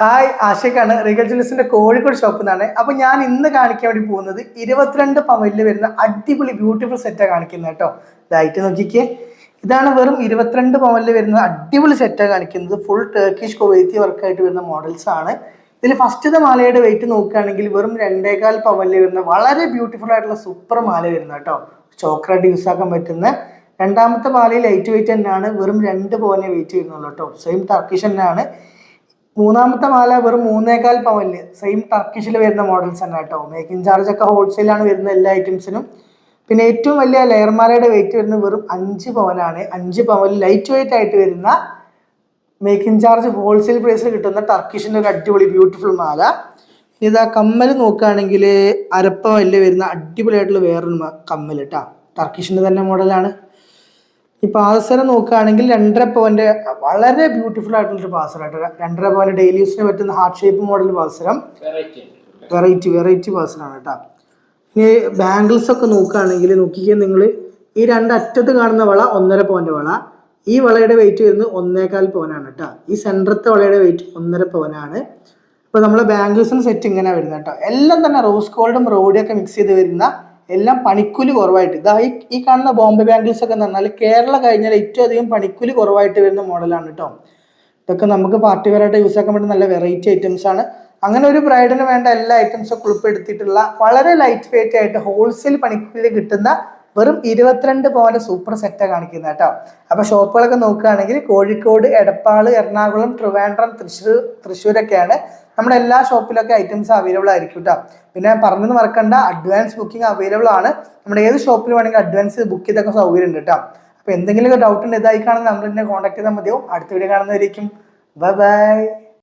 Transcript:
Hi ആഷിഖാണ് Regal ജ്വല്ലേഴ്സിന്റെ കോഴിക്കോട് ഷോപ്പിൽ നിന്നാണ് അപ്പോൾ ഞാൻ ഇന്ന് കാണിക്കാൻ വേണ്ടി പോകുന്നത് ഇരുപത്തിരണ്ട് പവനിൽ വരുന്ന അടിപൊളി ബ്യൂട്ടിഫുൾ സെറ്റാണ് കാണിക്കുന്നത് കേട്ടോ. ലൈറ്റ് നോക്കിക്കേ. ഇതാണ് വെറും ഇരുപത്തിരണ്ട് പവനിൽ വരുന്ന അടിപൊളി സെറ്റാണ് കാണിക്കുന്നത്. ഫുൾ ടേക്കിഷ് കുവൈത്തി വർക്കായിട്ട് വരുന്ന മോഡൽസ് ആണ്. ഇതിൽ ഫസ്റ്റത്തെ മാലയുടെ വെയിറ്റ് നോക്കുകയാണെങ്കിൽ വെറും രണ്ടേകാൽ പവനിൽ വരുന്ന വളരെ ബ്യൂട്ടിഫുൾ ആയിട്ടുള്ള സൂപ്പർ മാല വരുന്നത് കേട്ടോ. ചോക്ലേറ്റ് യൂസ് ആക്കാൻ പറ്റുന്ന. രണ്ടാമത്തെ മാലയിൽ ലൈറ്റ് വെയിറ്റ് തന്നെയാണ്. വെറും രണ്ട് പവനെ വെയിറ്റ് വരുന്നുള്ളൂ കേട്ടോ. സെയിം ടർക്കിഷ് തന്നെയാണ്. മൂന്നാമത്തെ മാല വെറും മൂന്നേകാൽ പവനിൽ സെയിം ടർക്കിഷിൽ വരുന്ന മോഡൽസ് തന്നെ കേട്ടോ. മേക്കിംഗ് ചാർജ് ഒക്കെ ഹോൾസെയിലാണ് വരുന്ന എല്ലാ ഐറ്റംസിനും പിന്നെ ഏറ്റവും വലിയ ലെയർ മാലയുടെ വെയിറ്റ് വരുന്നത് വെറും അഞ്ച് പവനാണ്. അഞ്ച് പവനിൽ ലൈറ്റ് വെയിറ്റ് ആയിട്ട് വരുന്ന മേക്കിംഗ് ചാർജ് ഹോൾസെയിൽ പ്രൈസിൽ കിട്ടുന്ന ടർക്കിഷിന്റെ ഒരു അടിപൊളി ബ്യൂട്ടിഫുൾ മാല. ഇതാ കമ്മൽ നോക്കുകയാണെങ്കിൽ അരപ്പവനിൽ വരുന്ന അടിപൊളിയായിട്ടുള്ള വേറൊരു കമ്മൽ കേട്ടോ ടർക്കിഷിന്റെ തന്നെ മോഡലാണ് ഈ പാദസരം നോക്കുകയാണെങ്കിൽ രണ്ടര പവന്റെ വളരെ ബ്യൂട്ടിഫുൾ ആയിട്ടുള്ളൊരു പാസറായിട്ട് രണ്ടര പവന്റെ ഡെയിലി യൂസിന് പറ്റുന്ന ഹാർട്ട് ഷേപ്പ് മോഡൽ പാസരം വെറൈറ്റി വെറൈറ്റി പാസറാണ് കേട്ടോ. ഇനി ബാംഗിൾസ് ഒക്കെ നോക്കുകയാണെങ്കിൽ നോക്കിക്കാൻ നിങ്ങൾ ഈ രണ്ട് അറ്റത്ത് കാണുന്ന വള ഒന്നര പവന്റെ വള. ഈ വളയുടെ വെയിറ്റ് വരുന്നത് ഒന്നേകാൽ പവനാണ് കേട്ടോ. ഈ സെന്ററത്തെ വളയുടെ വെയിറ്റ് ഒന്നര പവനാണ് അപ്പോൾ നമ്മളെ ബാംഗിൾസിന് സെറ്റ് ഇങ്ങനെ വരുന്നത് കേട്ടോ. എല്ലാം തന്നെ റോസ് ഗോൾഡും റോഡിയൊക്കെ മിക്സ് ചെയ്ത് വരുന്ന എല്ലാം പണിക്കൂലി കുറവായിട്ട്. ഇതാ ഈ കാണുന്ന ബോംബെ ബാങ്കിൾസ് ഒക്കെ എന്ന് പറഞ്ഞാൽ കേരള കഴിഞ്ഞാൽ ഏറ്റവും അധികം പണിക്കൂലി കുറവായിട്ട് വരുന്ന മോഡലാണ് കേട്ടോ ഇതൊക്കെ നമുക്ക് പാർട്ടി വെയറായിട്ട് യൂസ് ആക്കാൻ പറ്റുന്ന നല്ല വെറൈറ്റി ഐറ്റംസ് ആണ്. അങ്ങനെ ഒരു ബ്രൈഡിന് വേണ്ട എല്ലാ ഐറ്റംസും ഉൾപ്പെടുത്തിയിട്ടുള്ള വളരെ ലൈറ്റ് വെയിറ്റ് ആയിട്ട് ഹോൾസെയിൽ പണിക്കൂലി കിട്ടുന്ന വെറും ഇരുപത്തിരണ്ട് പോലെ സൂപ്പർ സെറ്റാണ് കാണിക്കുന്നത് കേട്ടോ. അപ്പൊ ഷോപ്പുകളൊക്കെ നോക്കുകയാണെങ്കിൽ കോഴിക്കോട് എടപ്പാൾ എറണാകുളം ട്രിവാൻഡ്രം തൃശ്ശൂർ തൃശ്ശൂരൊക്കെയാണ് നമ്മുടെ എല്ലാ ഷോപ്പിലൊക്കെ ഐറ്റംസ് അവൈലബിൾ ആയിരിക്കും കേട്ടോ. പിന്നെ പറഞ്ഞത് മറക്കണ്ട അഡ്വാൻസ് ബുക്കിംഗ് അവൈലബിൾ ആണ്. നമ്മുടെ ഏത് ഷോപ്പിൽ വേണമെങ്കിൽ അഡ്വാൻസ് ബുക്ക് ചെയ്തൊക്കെ സൗകര്യം ഉണ്ട് കേട്ടോ. അപ്പൊ എന്തെങ്കിലും ഡൗട്ട് ഉണ്ട് ഇതായി കാണുന്ന നമ്മൾ എന്നെ കോൺടാക്ട് ചെയ്താൽ മതിയോ അടുത്ത വീഡിയോ കാണുന്നതായിരിക്കും ബൈ ബൈ